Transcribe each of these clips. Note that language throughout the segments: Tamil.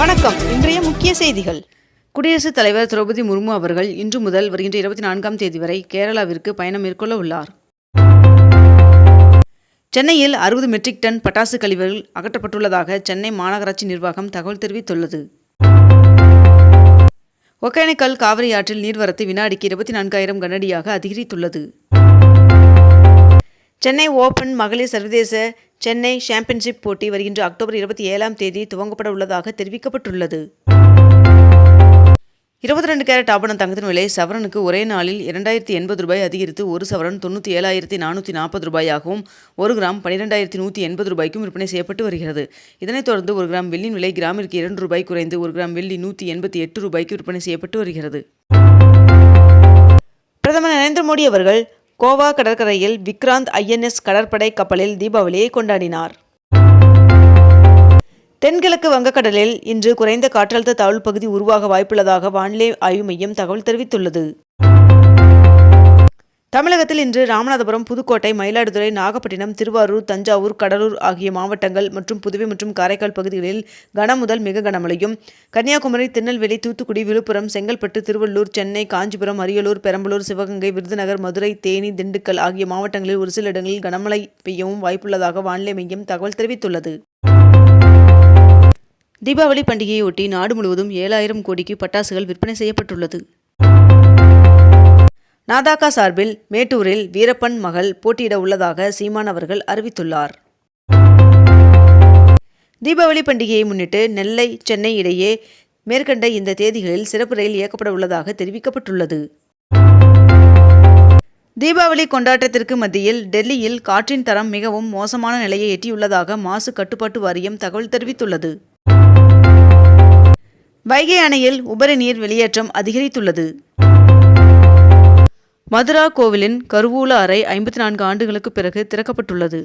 வணக்கம். இன்றைய முக்கிய செய்திகள். குடியரசுத் தலைவர் திரௌபதி முர்மு அவர்கள் இன்று முதல் வருகின்ற இருபத்தி நான்காம் தேதி வரை கேரளாவிற்கு பயணம் மேற்கொள்ள உள்ளார். சென்னையில் அறுபது மெட்ரிக் டன் பட்டாசு கழிவுகள் அகற்றப்பட்டுள்ளதாக சென்னை மாநகராட்சி நிர்வாகம் தகவல் தெரிவித்துள்ளது. ஒகேனக்கல் காவிரி ஆற்றில் நீர்வரத்து வினாடிக்கு இருபத்தி நான்காயிரம் கனடியாக அதிகரித்துள்ளது. சென்னை ஓபன் மகளிர் சர்வதேச சென்னை சாம்பியன்ஷிப் போட்டி வருகின்ற அக்டோபர் இருபத்தி ஏழாம் தேதி துவங்கப்பட உள்ளதாக தெரிவிக்கப்பட்டுள்ளது. இருபத்தி ரெண்டு கேரட் ஆபணம் தங்கத்தின் விலை சவரனுக்கு ஒரே நாளில் இரண்டாயிரத்தி எண்பது ரூபாய் அதிகரித்து ஒரு சவரன் தொண்ணூற்றி ஏழாயிரத்தி நானூற்றி நாற்பது ரூபாயாகவும் ஒரு கிராம் பன்னிரெண்டாயிரத்தி நூற்றி எண்பது ரூபாய்க்கும் விற்பனை செய்யப்பட்டு வருகிறது. இதனைத் தொடர்ந்து ஒரு கிராம் வெள்ளியின் விலை கிராமிற்கு இரண்டு ரூபாய் குறைந்து ஒரு கிராம் வெள்ளி நூற்றி எண்பத்தி எட்டு ரூபாய்க்கு விற்பனை செய்யப்பட்டு வருகிறது. பிரதமர் நரேந்திர மோடி அவர்கள் கோவா கடற்கரையில் விக்ராந்த் ஐஎன்எஸ் கடற்படை கப்பலில் தீபாவளியை கொண்டாடினார். தென்கிழக்கு வங்கக்கடலில் இன்று குறைந்த காற்றழுத்த தாழ்வு பகுதி உருவாக வாய்ப்புள்ளதாக வானிலை ஆய்வு மையம் தகவல் தெரிவித்துள்ளது. தமிழகத்தில் இன்று ராமநாதபுரம் புதுக்கோட்டை மயிலாடுதுறை நாகப்பட்டினம் திருவாரூர் தஞ்சாவூர் கடலூர் ஆகிய மாவட்டங்கள் மற்றும் புதுவை மற்றும் காரைக்கால் பகுதிகளில் கனம் முதல் மிக கனமழையும் கன்னியாகுமரி திருநெல்வேலி தூத்துக்குடி விழுப்புரம் செங்கல்பட்டு திருவள்ளூர் சென்னை காஞ்சிபுரம் அரியலூர் பெரம்பலூர் சிவகங்கை விருதுநகர் மதுரை தேனி திண்டுக்கல் ஆகிய மாவட்டங்களில் ஒரு சில இடங்களில் கனமழை பெய்யவும் வாய்ப்புள்ளதாக வானிலை மையம் தகவல் தெரிவித்துள்ளது. தீபாவளி பண்டிகையொட்டி நாடு முழுவதும் ஏழாயிரம் கோடிக்கு பட்டாசுகள் விற்பனை செய்யப்பட்டுள்ளது. நாதாகா சார்பில் மேட்டூரில் வீரப்பன் மகள் போட்டியிட உள்ளதாக சீமான் அவர்கள் அறிவித்துள்ளார். தீபாவளி பண்டிகையை முன்னிட்டு நெல்லை சென்னை இடையே மேற்கண்ட இந்த தேதிகளில் சிறப்பு ரயில் இயக்கப்பட உள்ளதாக தெரிவிக்கப்பட்டுள்ளது. தீபாவளி கொண்டாட்டத்திற்கு மத்தியில் டெல்லியில் காற்றின் தரம் மிகவும் மோசமான நிலையை எட்டியுள்ளதாக மாசு கட்டுப்பாட்டு வாரியம் தகவல் தெரிவித்துள்ளது. வைகை அணையில் உபரி நீர் வெளியேற்றம் அதிகரித்துள்ளது. மதுரா கோவிலின் கருவூல அறை ஐம்பத்தி நான்கு ஆண்டுகளுக்கு பிறகு திறக்கப்பட்டுள்ளது.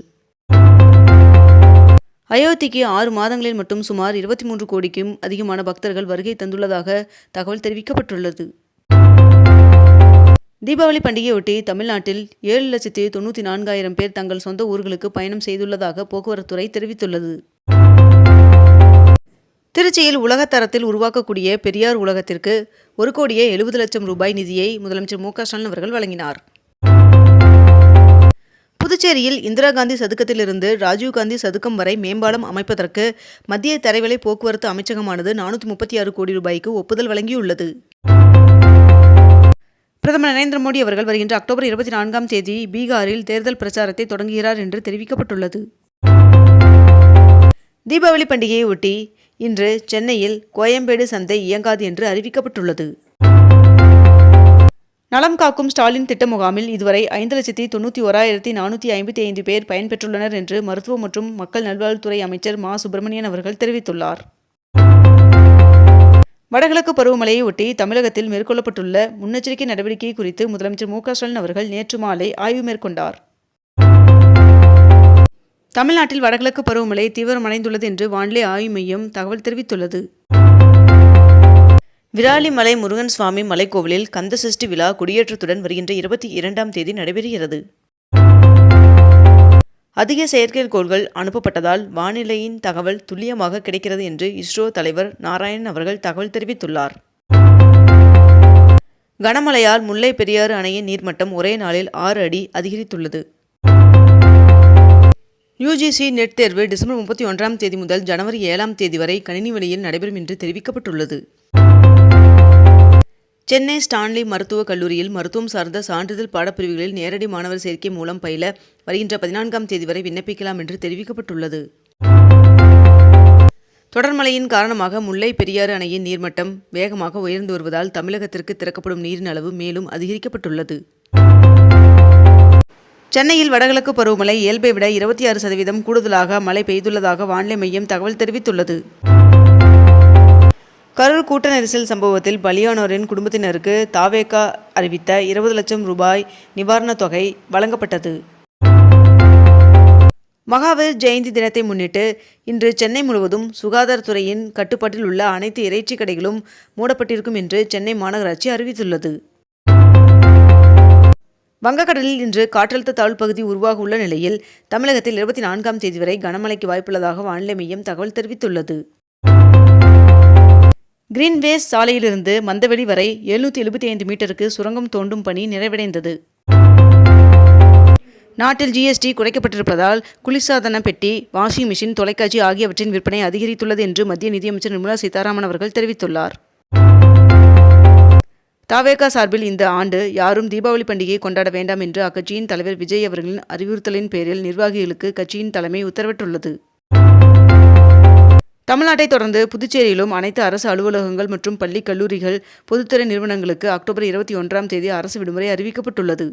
அயோத்திக்கு ஆறு மாதங்களில் மட்டும் சுமார் இருபத்தி மூன்று கோடிக்கும் அதிகமான பக்தர்கள் வருகை தந்துள்ளதாக தகவல் தெரிவிக்கப்பட்டுள்ளது. தீபாவளி பண்டிகையொட்டி தமிழ்நாட்டில் ஏழு லட்சத்தி தொண்ணூற்றி நான்காயிரம் பேர் தங்கள் சொந்த ஊர்களுக்கு பயணம் செய்துள்ளதாக போக்குவரத்துறை தெரிவித்துள்ளது. திருச்சியில் உலகத்தரத்தில் உருவாக்கக்கூடிய பெரியார் உலகத்திற்கு ஒரு கோடியே எழுபது லட்சம் ரூபாய் நிதியை முதலமைச்சர் மு க ஸ்டாலின் அவர்கள் வழங்கினார். புதுச்சேரியில் இந்திரா காந்தி சதுக்கத்திலிருந்து ராஜீவ்காந்தி சதுக்கம் வரை மேம்பாலம் அமைப்பதற்கு மத்திய தரைவலை போக்குவரத்து அமைச்சகமானது நானூற்றி முப்பத்தி ஆறு கோடி ரூபாய்க்கு ஒப்புதல் வழங்கியுள்ளது. பிரதமர் நரேந்திர மோடி அவர்கள் வருகின்ற அக்டோபர் இருபத்தி நான்காம் தேதி பீகாரில் தேர்தல் பிரச்சாரத்தை தொடங்குகிறார் என்று தெரிவிக்கப்பட்டுள்ளது. தீபாவளி பண்டிகையை ஒட்டி இன்று சென்னையில் கோயம்பேடு சந்தை இயங்காது என்று அறிவிக்கப்பட்டுள்ளது. நலம் காக்கும் ஸ்டாலின் திட்ட முகாமில் இதுவரை ஐந்து லட்சத்தி தொண்ணூற்றி ஓராயிரத்தி நானூற்றி ஐம்பத்தி ஐந்து பேர் பயன்பெற்றுள்ளனர் என்று மருத்துவ மற்றும் மக்கள் நல்வாழ்வுத்துறை அமைச்சர் மா. சுப்பிரமணியன் அவர்கள் தெரிவித்துள்ளார். வடகிழக்கு பருவமழையை ஒட்டி தமிழகத்தில் மேற்கொள்ளப்பட்டுள்ள முன்னெச்சரிக்கை நடவடிக்கை குறித்து முதலமைச்சர் மு. க. ஸ்டாலின் அவர்கள் நேற்று மாலை ஆய்வு மேற்கொண்டார். தமிழ்நாட்டில் வடகிழக்கு பருவமழை தீவிரமடைந்துள்ளது என்று வானிலை ஆய்வு மையம் தகவல் தெரிவித்துள்ளது. விராலிமலை முருகன் சுவாமி மலைக்கோவிலில் கந்தசஷ்டி விழா கொடியேற்றத்துடன் வருகின்ற இருபத்தி இரண்டாம் தேதி நடைபெறுகிறது. அதிக செயற்கைக்கோள்கள் அனுப்பப்பட்டதால் வானிலையின் தகவல் துல்லியமாக கிடைக்கிறது என்று இஸ்ரோ தலைவர் நாராயணன் அவர்கள் தகவல் தெரிவித்துள்ளார். கனமழையால் முல்லை பெரியாறு அணையின் நீர்மட்டம் ஒரே நாளில் ஆறு அடி அதிகரித்துள்ளது. யுஜிசி நெட் தேர்வு டிசம்பர் முப்பத்தி ஒன்றாம் தேதி முதல் ஜனவரி ஏழாம் தேதி வரை கணினி வழியில் நடைபெறும் என்று தெரிவிக்கப்பட்டுள்ளது. சென்னை ஸ்டான்லி மருத்துவக் கல்லூரியில் மருத்துவம் சார்ந்த சான்றிதழ் பாடப்பிரிவுகளில் நேரடி மாணவர் சேர்க்கை மூலம் பயில வருகின்ற பதினான்காம் தேதி வரை விண்ணப்பிக்கலாம் என்று தெரிவிக்கப்பட்டுள்ளது. தொடர்மழையின் காரணமாக முல்லை பெரியாறு அணையின் நீர்மட்டம் வேகமாக உயர்ந்து வருவதால் தமிழகத்திற்கு திறக்கப்படும் நீரின் அளவு மேலும் அதிகரிக்கப்பட்டுள்ளது. சென்னையில் வடகிழக்கு பருவமழை இயல்பை விட இருபத்தி ஆறு சதவீதம் கூடுதலாக மழை பெய்துள்ளதாக வானிலை மையம் தகவல் தெரிவித்துள்ளது. கரூர் கூட்ட நெரிசல் சம்பவத்தில் பலியானோரின் குடும்பத்தினருக்கு தாவேகா அறிவித்த இருபது லட்சம் ரூபாய் நிவாரணத் தொகை வழங்கப்பட்டது. மகாவீர் ஜெயந்தி தினத்தை முன்னிட்டு இன்று சென்னை முழுவதும் சுகாதாரத்துறையின் கட்டுப்பாட்டில் உள்ள அனைத்து இறைச்சி கடைகளும் மூடப்பட்டிருக்கும் என்று சென்னை மாநகராட்சி அறிவித்துள்ளது. வங்கக்கடலில் இன்று காற்றழுத்த தாழ்வு பகுதி உருவாக உள்ள நிலையில் தமிழகத்தில் இருபத்தி நான்காம் தேதி வரை கனமழைக்கு வாய்ப்புள்ளதாக வானிலை மையம் தகவல் தெரிவித்துள்ளது. கிரீன்வேஸ் சாலையிலிருந்து மந்தவெளி வரை எழுநூற்றி எழுபத்தி ஐந்து மீட்டருக்கு சுரங்கம் தோண்டும் பணி நிறைவடைந்தது. நாட்டில் ஜிஎஸ்டி குறைக்கப்பட்டிருப்பதால் குளிர்சாதன பெட்டி வாஷிங் மிஷின் தொலைக்காட்சி ஆகியவற்றின் விற்பனை அதிகரித்துள்ளது என்று மத்திய நிதியமைச்சர் நிர்மலா சீதாராமன் அவர்கள் தெரிவித்துள்ளார். தாவேகா சார்பில் இந்த ஆண்டு யாரும் தீபாவளி பண்டிகையை கொண்டாட வேண்டாம் என்று அக்கட்சியின் தலைவர் விஜய் அவர்களின் அறிவுறுத்தலின் பேரில் நிர்வாகிகளுக்கு கட்சியின் தலைமை உத்தரவிட்டுள்ளது. தமிழ்நாட்டை தொடர்ந்து புதுச்சேரியிலும் அனைத்து அரசு அலுவலகங்கள் மற்றும் பள்ளி கல்லூரிகள் பொதுத்துறை நிறுவனங்களுக்கு அக்டோபர் இருபத்தி ஒன்றாம் தேதி அரசு விடுமுறை அறிவிக்கப்பட்டுள்ளது.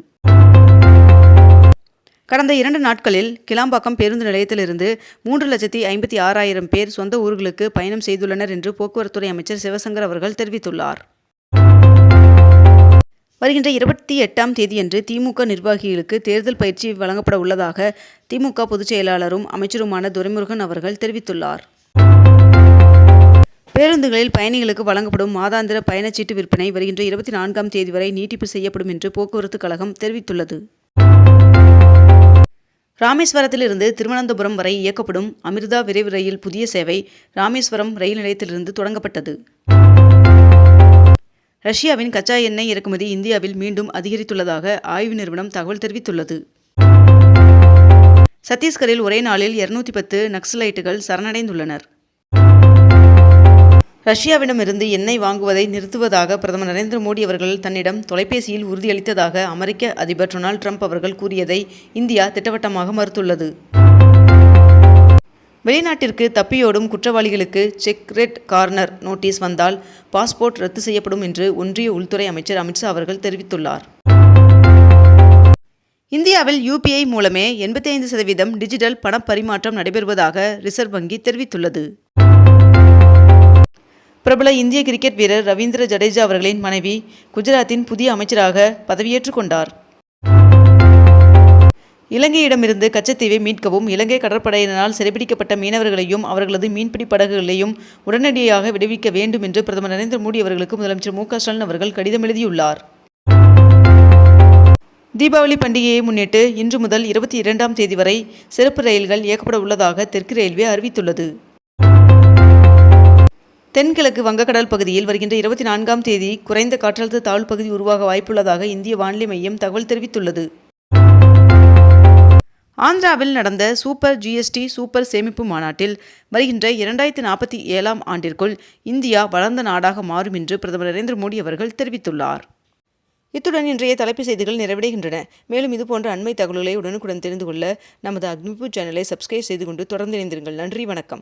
கடந்த இரண்டு நாட்களில் கிளாம்பாக்கம் பேருந்து நிலையத்திலிருந்து மூன்று லட்சத்தி ஐம்பத்தி ஆறாயிரம் பேர் சொந்த ஊர்களுக்கு பயணம் செய்துள்ளனர் என்று போக்குவரத்துறை அமைச்சர் சிவசங்கர் அவர்கள் தெரிவித்துள்ளார். வருகின்ற இருபத்தி எட்டாம் தேதியன்று திமுக நிர்வாகிகளுக்கு தேர்தல் பயிற்சி வழங்கப்பட உள்ளதாக திமுக பொதுச் செயலாளரும் அமைச்சருமான துரைமுருகன் அவர்கள் தெரிவித்துள்ளார். பேருந்துகளில் பயணிகளுக்கு வழங்கப்படும் மாதாந்திர பயணச்சீட்டு விற்பனை வருகின்ற இருபத்தி நான்காம் தேதி வரை நீட்டிப்பு செய்யப்படும் என்று போக்குவரத்து கழகம் தெரிவித்துள்ளது. ராமேஸ்வரத்திலிருந்து திருவனந்தபுரம் வரை இயக்கப்படும் அமிர்தா விரைவு ரயில் புதிய சேவை ராமேஸ்வரம் ரயில் நிலையத்திலிருந்து தொடங்கப்பட்டது. ரஷ்யாவின் கச்சா எண்ணெய் இறக்குமதி இந்தியாவில் மீண்டும் அதிகரித்துள்ளதாக ஆய்வு நிறுவனம் தகவல் தெரிவித்துள்ளது. சத்தீஸ்கரில் ஒரே நாளில் இருநூத்தி பத்து நக்சலைட்டுகள் சரணடைந்துள்ளனர். ரஷ்யாவிடமிருந்து எண்ணெய் வாங்குவதை நிறுத்துவதாக பிரதமர் நரேந்திர மோடி அவர்கள் தன்னிடம் தொலைபேசியில் உறுதியளித்ததாக அமெரிக்க அதிபர் டொனால்ட் ட்ரம்ப் அவர்கள் கூறியதை இந்தியா திட்டவட்டமாக மறுத்துள்ளது. வெளிநாட்டிற்கு தப்பியோடும் குற்றவாளிகளுக்கு செக் ரெட் கார்னர் நோட்டீஸ் வந்தால் பாஸ்போர்ட் ரத்து செய்யப்படும் என்று ஒன்றிய உள்துறை அமைச்சர் அமித்ஷா அவர்கள் தெரிவித்துள்ளார். இந்தியாவில் யூபிஐ மூலமே எண்பத்தி ஐந்து சதவீதம் டிஜிட்டல் பணப்பரிமாற்றம் நடைபெறுவதாக ரிசர்வ் வங்கி தெரிவித்துள்ளது. பிரபல இந்திய கிரிக்கெட் வீரர் ரவீந்திர ஜடேஜா அவர்களின் மனைவி குஜராத்தின் புதிய அமைச்சராக பதவியேற்றுக் கொண்டார். இலங்கையிடமிருந்து கச்சத்தீவை மீட்கவும் இலங்கை கடற்படையினரால் சிறைபிடிக்கப்பட்ட மீனவர்களையும் அவர்களது மீன்பிடி படகுகளையும் உடனடியாக விடுவிக்க வேண்டும் என்று பிரதமர் நரேந்திர மோடி அவர்களுக்கு முதலமைச்சர் மு க ஸ்டாலின் அவர்கள் கடிதம் எழுதியுள்ளார். தீபாவளி பண்டிகையை முன்னிட்டு இன்று முதல் இருபத்தி இரண்டாம் தேதி வரை சிறப்பு ரயில்கள் இயக்கப்பட உள்ளதாக தெற்கு ரயில்வே அறிவித்துள்ளது. தென்கிழக்கு வங்கக்கடல் பகுதியில் வருகின்ற இருபத்தி நான்காம் தேதி குறைந்த காற்றழுத்த தாழ்வு பகுதி உருவாக வாய்ப்புள்ளதாக இந்திய வானிலை மையம் தகவல் தெரிவித்துள்ளது. ஆந்திராவில் நடந்த சூப்பர் ஜிஎஸ்டி சூப்பர் சேமிப்பு மாநாட்டில் வருகின்ற இரண்டாயிரத்தி நாற்பத்தி ஏழாம் ஆண்டிற்குள் இந்தியா வளர்ந்த நாடாக மாறும் என்று பிரதமர் நரேந்திர மோடி அவர்கள் தெரிவித்துள்ளார். இத்துடன் இன்றைய தலைப்பு செய்திகள் நிறைவடைகின்றன. மேலும் இதுபோன்ற அண்மை தகவல்களை உடனுக்குடன் தெரிந்து கொள்ள நமது அக்னிபூ சேனலை சப்ஸ்கிரைப் செய்து கொண்டு தொடர்ந்து இணைந்திருங்கள். நன்றி வணக்கம்.